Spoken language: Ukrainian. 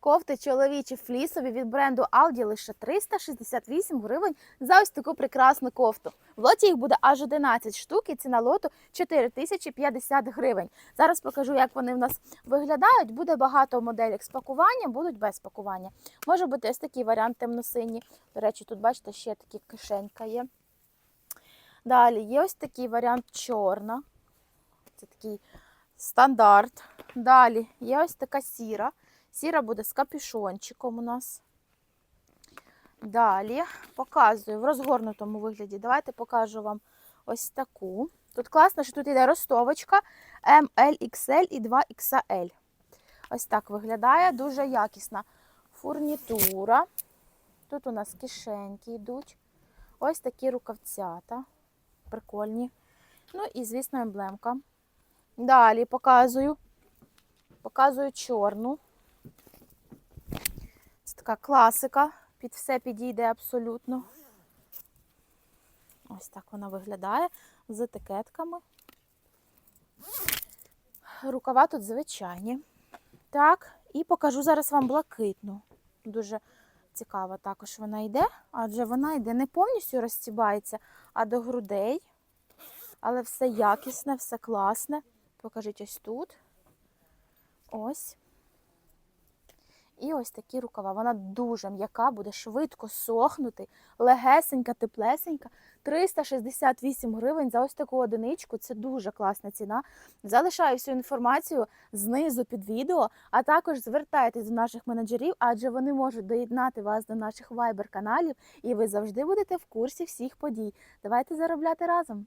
Кофти чоловічі флісові від бренду Aldi лише 368 гривень за ось таку прекрасну кофту. В лоті їх буде аж 11 штук і ціна лоту 4050 гривень. Зараз покажу, як вони в нас виглядають. Буде багато моделей з пакуванням, будуть без пакування. Може бути ось такий варіант темно-синій. До речі, тут бачите, ще такі кишенька є. Далі є ось такий варіант чорна. Це такий стандарт. Далі є ось така сіра. Сіра буде з капюшончиком у нас. Далі показую в розгорнутому вигляді. Давайте покажу вам ось таку. Тут класно, що тут йде ростовочка ML, XL і 2XL. Ось так виглядає, дуже якісна фурнітура. Тут у нас кишеньки йдуть. Ось такі рукавцята. Прикольні. Ну і, звісно, емблемка. Далі показую. Показую чорну. Така класика. Під все підійде абсолютно. Ось так вона виглядає з етикетками. Рукава тут звичайні. Так, і покажу зараз вам блакитну. Дуже цікава також вона йде, адже вона йде не повністю розстібається, а до грудей. Але все якісне, все класне. Покажіть ось тут. Ось. І ось такі рукава. Вона дуже м'яка, буде швидко сохнути, легесенька, теплесенька. 368 гривень за ось таку одиничку. Це дуже класна ціна. Залишаю всю інформацію знизу під відео, а також звертайтесь до наших менеджерів, адже вони можуть доєднати вас до наших вайбер-каналів, і ви завжди будете в курсі всіх подій. Давайте заробляти разом.